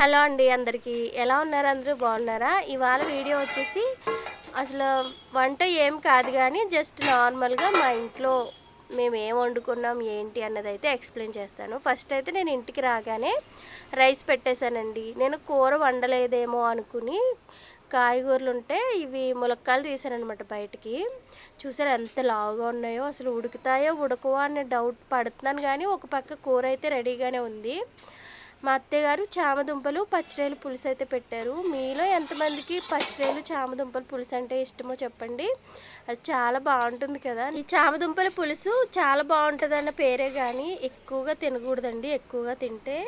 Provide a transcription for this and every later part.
Hello అండి అందరికీ. ఎలా ఉన్నారు అందరూ? బాగున్నారా? ఇవాళ వీడియో వచ్చేసి అసలు వంట ఏం కాదు కానీ జస్ట్ నార్మల్గా మా ఇంట్లో మేము ఏం వండుకున్నాం ఏంటి అన్నది అయితే ఎక్స్ప్లెయిన్ చేస్తాను. ఫస్ట్ అయితే నేను ఇంటికి రాగానే రైస్ పెట్టేశానండి. నేను కూర వండలేదేమో అనుకుని కాయగూరలు ఉంటే ఇవి ములక్కాయలు తీసానమాట బయటికి. చూసారు ఎంత లావుగా ఉన్నాయో అసలు ఉడుకుతాయో ఉడకవో అనే డౌట్ పడుతున్నాను కానీ ఒక పక్క కూర అయితే రెడీగానే ఉంది. మా అత్తయ్యగారు చామదుంపలు పచ్చిరేలు పులుసు అయితే పెట్టారు. మీలో ఎంతమందికి పచ్చిరేలు చామదుంపలు పులుసు అంటే ఇష్టమో చెప్పండి. అది చాలా బాగుంటుంది కదా. ఈ చామదుంపల పులుసు చాలా బాగుంటుంది అన్న పేరే కానీ ఎక్కువగా తినకూడదండి. ఎక్కువగా తింటే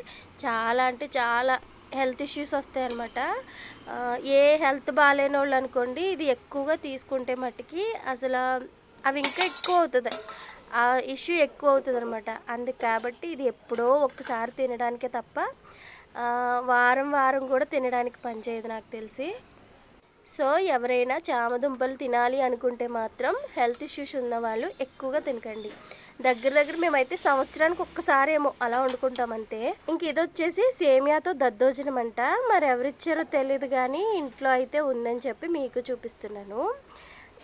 చాలా అంటే చాలా హెల్త్ ఇష్యూస్ వస్తాయన్నమాట. ఏ హెల్త్ బాగాలేని వాళ్ళు అనుకోండి ఇది ఎక్కువగా తీసుకుంటే మట్టుకి అసలు అవి ఇంకా ఎక్కువ అవుతుంది. ఆ ఇష్యూ ఎక్కువ అవుతుంది అనమాట అందుకు కాబట్టి ఇది ఎప్పుడో ఒక్కసారి తినడానికే తప్ప వారం వారం కూడా తినడానికి పనిచేయదు నాకు తెలిసి. సో ఎవరైనా చామదుంపలు తినాలి అనుకుంటే మాత్రం హెల్త్ ఇష్యూస్ ఉన్న వాళ్ళు ఎక్కువగా తినకండి. దగ్గర దగ్గర మేమైతే సంవత్సరానికి ఒక్కసారి ఏమో అలా వండుకుంటాం అంతే. ఇంక ఇది వచ్చేసి సేమియాతో దద్దోజనం అంట. మరి ఎవరిచ్చారో తెలియదు కానీ ఇంట్లో అయితే ఉందని చెప్పి మీకు చూపిస్తున్నాను.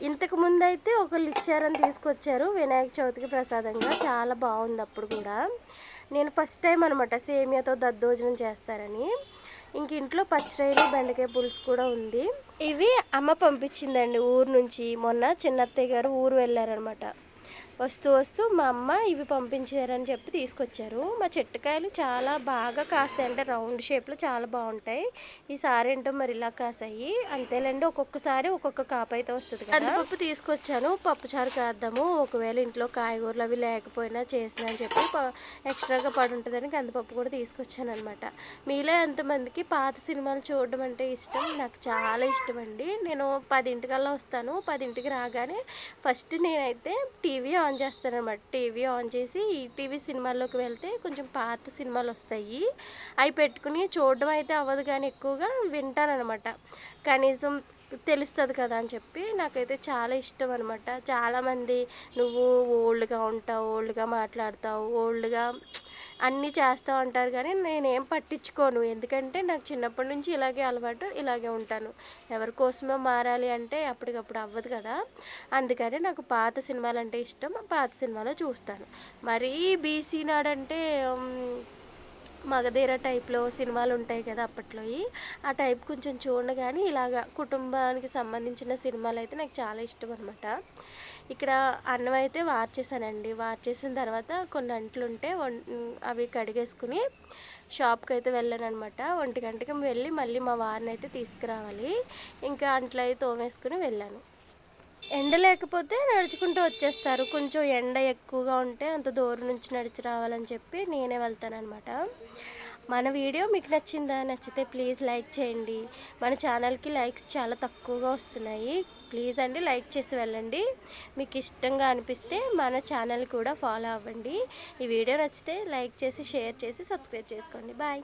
ఇంతకు ముందు అయితే ఒకళ్ళు ఇచ్చారని తీసుకొచ్చారు వినాయక చవితికి ప్రసాదంగా. చాలా బాగుంది అప్పుడు కూడా. నేను ఫస్ట్ టైం అనమాట సేమియాతో దద్దోజనం చేస్తారని. ఇంక ఇంట్లో పచ్చిరాయలు బెండకాయ పులుసు కూడా ఉంది. ఇవి అమ్మ పంపించిందండి ఊరు నుంచి. మొన్న చిన్నత్తయ్య గారు ఊరు వెళ్ళారనమాట వస్తూ వస్తూ మా అమ్మ ఇవి పంపించారని చెప్పి తీసుకొచ్చారు. మా చెట్టుకాయలు చాలా బాగా కాస్తాయి. అంటే రౌండ్ షేప్లో చాలా బాగుంటాయి. ఈసారి ఏంటో మరి ఇలా కాసాయి. అంతేలేండి ఒక్కొక్కసారి ఒక్కొక్క కాపు అయితే వస్తుంది కందిపప్పు తీసుకొచ్చాను. పప్పు చారు కాద్దాము. ఒకవేళ ఇంట్లో కాయగూరలు అవి లేకపోయినా చేసిన అని చెప్పి ఎక్స్ట్రాగా పడి ఉంటుందని కందిపప్పు కూడా తీసుకొచ్చాను అనమాట మీలో ఎంతమందికి పాత సినిమాలు చూడడం అంటే ఇష్టం? నాకు చాలా ఇష్టం అండి నేను పదింటికల్లా వస్తాను. పదింటికి రాగానే ఫస్ట్ నేనైతే టీవీ ఆన్ చేస్తాను అనమాట టీవీ ఆన్ చేసి ఈ టీవీ సినిమాల్లోకి వెళ్తే కొంచెం పాత సినిమాలు వస్తాయి. అవి పెట్టుకుని చూడడం అయితే అవ్వదు కానీ ఎక్కువగా వింటానమాట కనీసం తెలుస్తుంది కదా అని చెప్పి నాకైతే చాలా ఇష్టం అనమాట చాలామంది నువ్వు ఓల్డ్గా ఉంటావు ఓల్డ్గా మాట్లాడతావు ఓల్డ్గా అన్నీ చేస్తూ ఉంటారు కానీ నేనేం పట్టించుకోను. ఎందుకంటే నాకు చిన్నప్పటి నుంచి ఇలాగే అలవాటు ఇలాగే ఉంటాను. ఎవరి కోసమో మారాలి అంటే అప్పటికప్పుడు అవ్వదు కదా. అందుకని నాకు పాత సినిమాలు అంటే ఇష్టం పాత సినిమాలో చూస్తాను. మరీ బీసీ నాడంటే మగధీర టైప్లో సినిమాలు ఉంటాయి కదా అప్పట్లో ఆ టైప్ కొంచెం చూడండి ఇలాగ కుటుంబానికి సంబంధించిన సినిమాలు అయితే నాకు చాలా ఇష్టం అనమాట ఇక్కడ అన్నం అయితే వార్చేసానండి వార్చేసిన తర్వాత కొన్ని అంట్లు ఉంటే అవి కడిగేసుకుని షాప్కి అయితే వెళ్ళాను అనమాట ఒంటి గంటకి వెళ్ళి మళ్ళీ మా వారిని అయితే తీసుకురావాలి. ఇంకా అంట్లు అయితే తోమేసుకుని వెళ్ళాను. ఎండ లేకపోతే నడుచుకుంటూ వచ్చేస్తారు. కొంచెం ఎండ ఎక్కువగా ఉంటే అంత దూరం నుంచి నడిచి రావాలని చెప్పి నేనే వెళ్తానమాట మన వీడియో మీకు నచ్చిందా? నచ్చితే ప్లీజ్ లైక్ చేయండి. మన ఛానల్కి లైక్స్ చాలా తక్కువగా వస్తున్నాయి. ప్లీజ్ అండి లైక్ చేసి వెళ్ళండి. మీకు ఇష్టంగా అనిపిస్తే మన ఛానల్ కూడా ఫాలో అవ్వండి. ఈ వీడియో నచ్చితే లైక్ చేసి షేర్ చేసి సబ్స్క్రైబ్ చేసుకోండి. బాయ్.